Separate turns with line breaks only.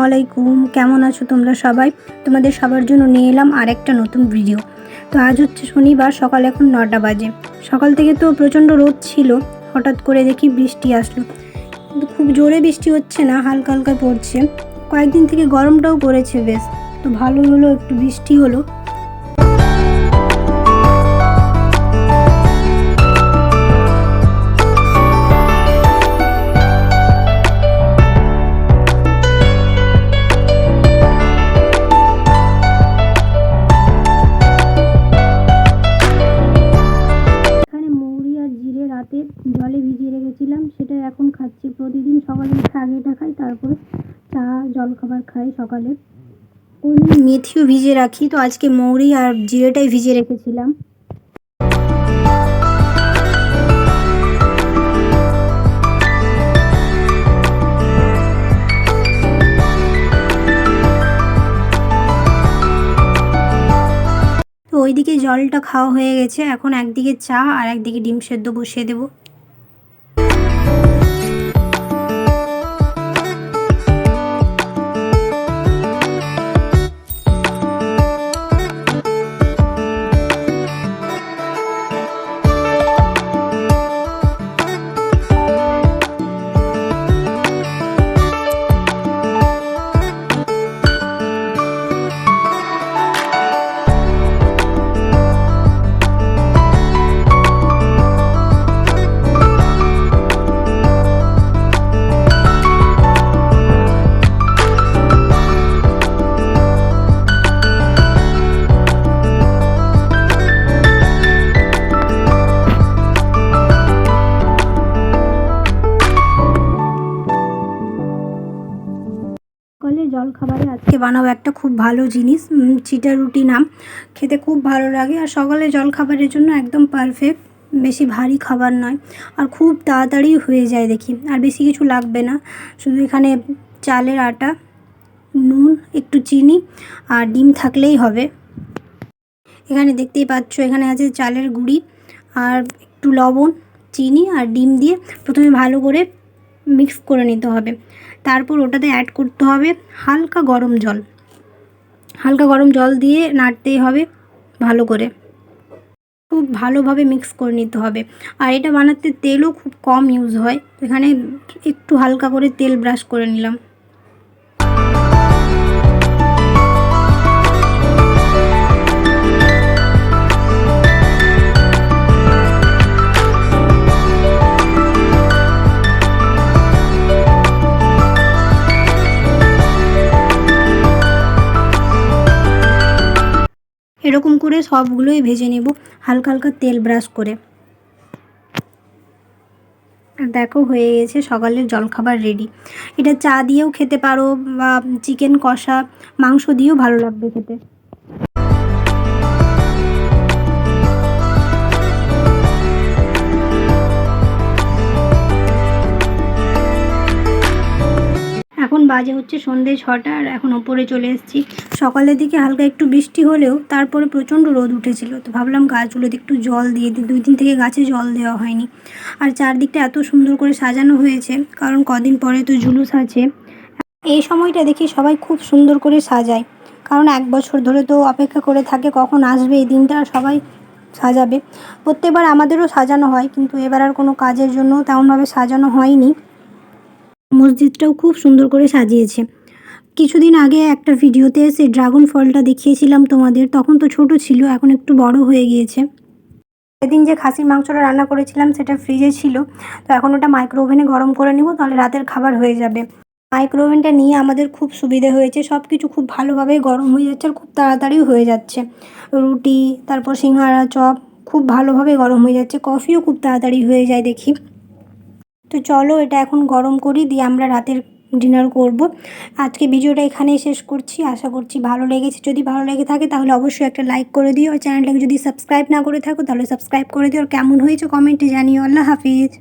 আলাইকুম কেমন আছো তোমরা সবাই? তোমাদের সবার জন্য নিয়ে এলাম আর একটা নতুন ভিডিও তো আজ হচ্ছে শনিবার, সকাল এখন নটা বাজে। সকাল থেকে তো প্রচণ্ড রোদ ছিল, হঠাৎ করে দেখি বৃষ্টি আসলো। কিন্তু খুব জোরে বৃষ্টি হচ্ছে না, হালকা হালকা পড়ছে। কয়েকদিন থেকে গরমটাও পড়েছে, বেশ। তো ভালো হলো, একটু বৃষ্টি হলো। ভিজিয়ে রেখেছিলাম সেটা এখন খাচ্ছি। প্রতিদিন সকালে উঠে আগে এটা খাই, তারপরে চা, জলখাবার খাই সকালে। কোনদিন মেথিও ভিজিয়ে রাখি, তো আজকে মৌরি আর জিরেটাই ভিজিয়ে রেখেছিলাম। ওইদিকে জলটা খাওয়া হয়ে গেছে, এখন একদিকে চা আর একদিকে ডিম সেদ্ধ বসিয়ে দেবো। জলখাবারে আজকে বানাবো একটা খুব ভালো জিনিস চিটা রুটি নাম। খেতে খুব ভালো লাগে আর সকালে জলখাবারের জন্য একদম পারফেক্ট বেশি ভারী খাবার নয়। আর খুব তাড়াতাড়ি হয়ে যায় দেখি, আর বেশি কিছু লাগবে না। শুধু এখানে চালের আটা, নুন, একটু চিনি আর ডিম থাকলেই হবে। এখানে দেখতেই পাচ্ছ, এখানে আছে চালের গুঁড়ি আর একটু লবণ, চিনি আর ডিম দিয়ে প্রথমে ভালো করে মিক্স করে নিতে হবে। তারপর ওটাতে অ্যাড করতে হবে হালকা গরম জল। হালকা গরম জল দিয়ে নাড়তেই হবে ভালো করে। খুব ভালোভাবে মিক্স করে নিতে হবে। আর এটা বানাতে তেলও খুব কম ইউজ হয়। এখানে একটু হালকা করে তেল ব্রাশ করে নিলাম। এরকম করে সবগুলোই ভেজে নেব, হালকা হালকা তেল ব্রাশ করে। দেখো হয়ে গেছে সকালের জলখাবার রেডি এটা চা দিয়েও খেতে পারো বা চিকেন কষা, মাংস দিয়েও ভালো লাগবে খেতে। এখন বাজে হচ্ছে সন্ধে ছটা আর এখন ওপরে চলে এসেছি। সকালের দিকে হালকা একটু বৃষ্টি হলেও তারপরে প্রচণ্ড রোদ উঠেছিল। তো ভাবলাম গাছগুলোতে একটু জল দিয়ে দিই। দুই দিন থেকে গাছে জল দেওয়া হয়নি। আর চারদিকটা এত সুন্দর করে সাজানো হয়েছে, কারণ কদিন পরে তো জুলুস আছে। এই সময়টা দেখি সবাই খুব সুন্দর করে সাজায়। কারণ এক বছর ধরে তো অপেক্ষা করে থাকে কখন আসবে এই দিনটা সবাই সাজাবে। প্রত্যেকবার আমাদেরও সাজানো হয়, কিন্তু এবার আর কোনো কাজের জন্য তেমনভাবে সাজানো হয়নি। মসজিদটাও খুব সুন্দর করে সাজিয়েছে। কিছুদিন আগে একটা ভিডিওতে সেই ড্রাগন ফলটা দেখিয়েছিলাম তোমাদের, তখন তো ছোট ছিল, এখন একটু বড় হয়ে গিয়েছে। সেদিন যে খাসির মাংসটা রান্না করেছিলাম সেটা ফ্রিজে ছিল, তো এখন ওটা মাইক্রো ওভেনে গরম করে নিব, তাহলে রাতের খাবার হয়ে যাবে। মাইক্রো ওভেনটা নিয়ে আমাদের খুব সুবিধে হয়েছে সব কিছু খুব ভালোভাবে গরম হয়ে যাচ্ছে আর খুব তাড়াতাড়িও হয়ে যাচ্ছে। রুটি, তারপর সিঙ্গারা, চপ, খুব ভালোভাবে গরম হয়ে যাচ্ছে, কফিও খুব তাড়াতাড়ি হয়ে যায় দেখি। তো চলো এটা এখন গরম করি, দিয়ে আমরা রাতের ডিনার করব। আজকে ভিডিওটা এখানেই শেষ করছি, আশা করছি ভালো লেগেছে। যদি ভালো লেগে থাকে তাহলে অবশ্যই একটা লাইক করে দিও। আর চ্যানেলটাকে যদি সাবস্ক্রাইব না করে থাকো তাহলে সাবস্ক্রাইব করে দিও। আর কেমন হয়েছে কমেন্টে জানিও। আল্লাহ হাফিজ।